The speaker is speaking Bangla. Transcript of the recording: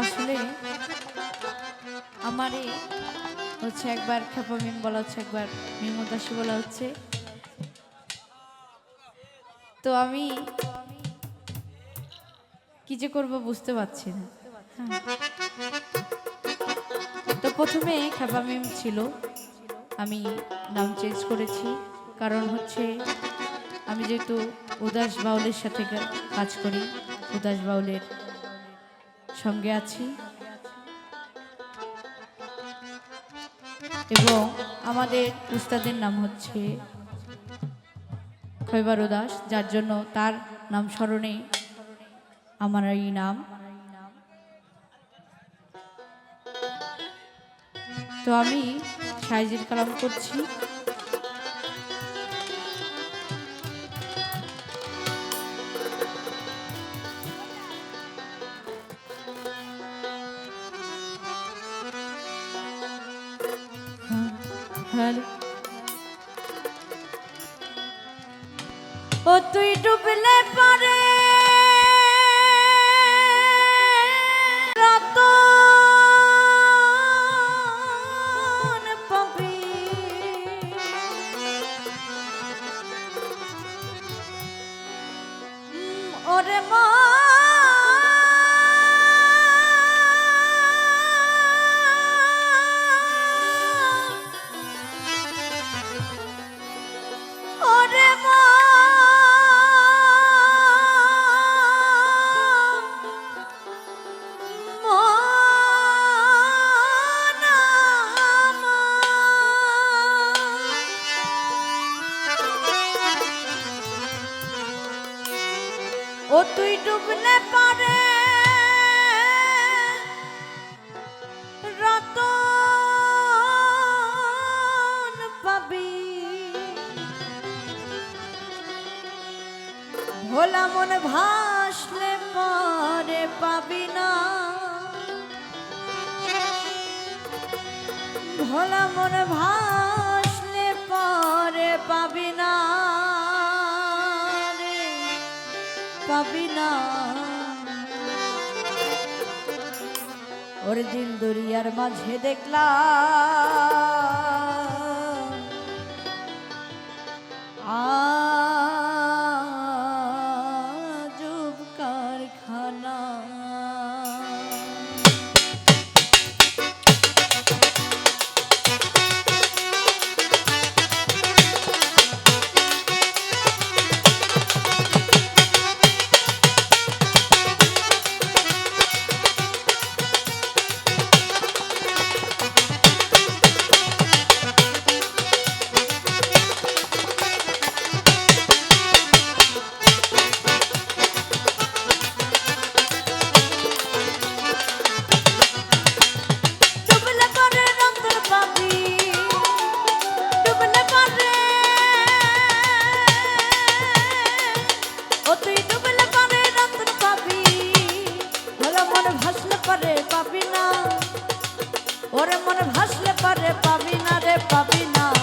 আসলে আমারে হচ্ছে একবার খেপা মিম বলা হচ্ছে, একবার মিমদাসী বলা হচ্ছে তো আমি কি যে করব বুঝতে পারছি না হ্যাঁ। তো প্রথমে খেপা মিম ছিল, আমি নাম চেঞ্জ করেছি, কারণ হচ্ছে আমি যেহেতু উদাস বাউলের সাথে কাজ করি, উদাস বাউলের সঙ্গে আছি। এবং আমাদের উস্তাদের নাম হচ্ছে খৈবার উদাস, যার জন্য তার নাম স্মরণে আমার এই নাম। তো আমি সাইজের কালাম করছি। হ্যালো ও তুই ডুবলে পারে ও তুই ডুবলে পারে। পাবি। ভোলা মন ভাসলে পরে পাবি না। ভোলা মন ভাসলে পরে পাবি না। না। ওর দিন দরিয়ার মাঝে দেখলাম তুই মনে ভাসলে পরে পাবি না। ওরে মনে ভাসলে পরে পাবি না রে পাবি না।